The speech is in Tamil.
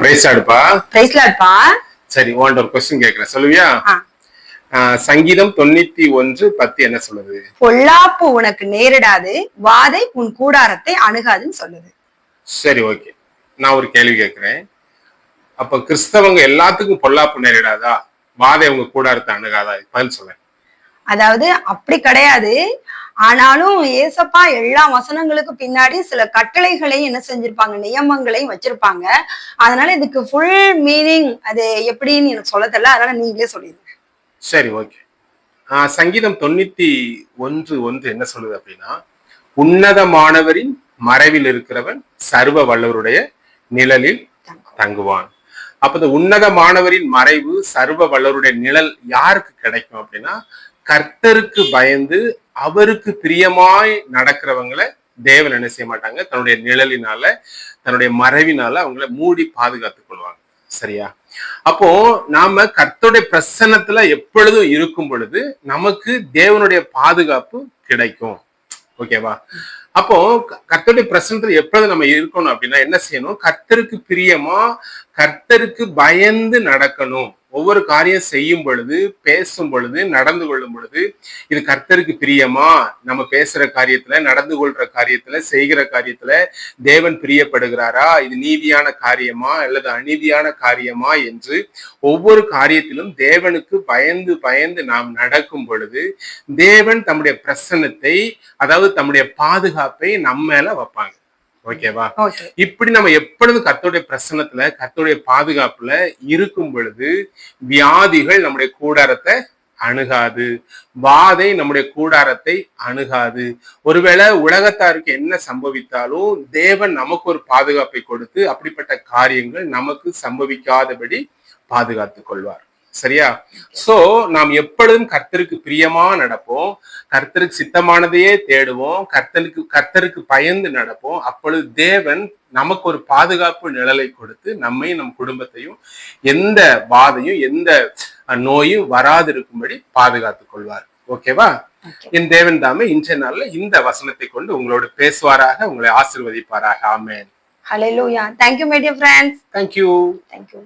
பிரைஸ்டாடுப்பா பிரைஸ்லாட்பா சரி உன்கிட்ட ஒரு கொஸ்டின் கேக்குறேன் சொல்லுவியா? சங்கீதம் தொண்ணூத்தி ஒன்று பத்து என்ன சொல்லுது? பொல்லாப்பு உனக்கு நேரிடாது வாதை உன் கூடாரத்தை அணுகாதுன்னு சொல்லுது. சரி ஓகே. நான் ஒரு கேள்வி கேட்கிறேன். அப்ப கிறிஸ்தவங்க எல்லாத்துக்கும் பொல்லாப்பு நேரிடாதா? வாதை உங்க கூடாரத்தை அணுகாதா? பதில் சொல்லேன். அதாவது அப்படி கிடையாது. ஆனாலும் ஏசப்பா எல்லா வசனங்களுக்கும் பின்னாடி சில கட்டளைகளையும் என்ன செஞ்சிருப்பாங்க நியமங்களையும் வச்சிருப்பாங்க. அதனால இதுக்கு ஃபுல் மீனிங் அது எப்படின்னு எனக்கு சொல்ல தெரியல. அதனால நீங்களே சொல்லிடுங்க. சரி ஓகே. சங்கீதம் தொண்ணூத்தி ஒன்று ஒன்று என்ன சொல்லுது அப்படின்னா உன்னதமானவரின் மறைவில் இருக்கிறவன் சர்வ வல்லவருடைய நிழலில் தங்குவான். அப்ப இந்த உன்னதமானவரின் மறைவு சர்வ வல்லவருடைய நிழல் யாருக்கு கிடைக்கும் அப்படின்னா கர்த்தருக்கு பயந்து அவருக்கு பிரியமாய் நடக்கிறவங்களை தேவன் என்ன செய்ய மாட்டாங்க? தன்னுடைய நிழலினால தன்னுடைய மறைவினால அவங்கள மூடி பாதுகாத்துக் கொள்வாங்க. சரியா? அப்போ நாம கர்த்தருடைய பிரசன்னத்துல எப்பொழுதும் இருக்கும் பொழுது நமக்கு தேவனுடைய பாதுகாப்பு கிடைக்கும். ஓகேவா? அப்போ க- கர்த்தருடைய பிரசன்னத்துல எப்பொழுது நம்ம இருக்கணும் அப்படின்னா என்ன செய்யணும்? கர்த்தருக்கு பிரியமா கர்த்தருக்கு பயந்து நடக்கணும். ஒவ்வொரு காரியம் செய்யும் பொழுது பேசும் பொழுது நடந்து கொள்ளும் பொழுது இது கர்த்தருக்கு பிரியமா? நம்ம பேசுற காரியத்துல நடந்து கொள்ற காரியத்துல செய்கிற காரியத்துல தேவன் பிரியப்படுகிறாரா? இது நீதியான காரியமா? அல்லது அநீதியான காரியமா? என்று ஒவ்வொரு காரியத்திலும் தேவனுக்கு பயந்து பயந்து நாம் நடக்கும் பொழுது தேவன் தம்முடைய பிரசன்னத்தை அதாவது தம்முடைய பாதுகாப்பை நம்ம மேல வைப்பாங்க. ஓகேவா? ஓகே. இப்படி நம்ம எப்பொழுதும் கர்த்தருடைய பிரசன்னத்துல கர்த்தருடைய பாதுகாப்புல இருக்கும் பொழுது வியாதிகள் நம்முடைய கூடாரத்தை அணுகாது. வாதை நம்முடைய கூடாரத்தை அணுகாது. ஒருவேளை உலகத்தாருக்கு என்ன சம்பவித்தாலும் தேவன் நமக்கு ஒரு பாதுகாப்பை கொடுத்து அப்படிப்பட்ட காரியங்கள் நமக்கு சம்பவிக்காதபடி பாதுகாத்துக் கொள்வார். சரியா? சோ நாம் எப்பொழுதும் கர்த்தருக்கு பிரியமா நடப்போம். கர்த்தருக்கு சித்தமானதையே தேடுவோம். கர்த்தருக்கு கர்த்தருக்கு பயந்து நடப்போம். அப்பொழுது தேவன் நமக்கு ஒரு பாதுகாப்பு நிழலை கொடுத்து நம்மையும் நம் குடும்பத்தையும் எந்த பாதையும் எந்த நோயும் வராதிருக்கும்படி பாதுகாத்துக் கொள்வார். ஓகேவா ஓகே என் தேவன் தாமே இன்றைய நாள்ல இந்த வசனத்தை கொண்டு உங்களோடு பேசுவாராக உங்களை ஆசிர்வதிப்பாராக. Amen you my dear friends. Thank you thank you.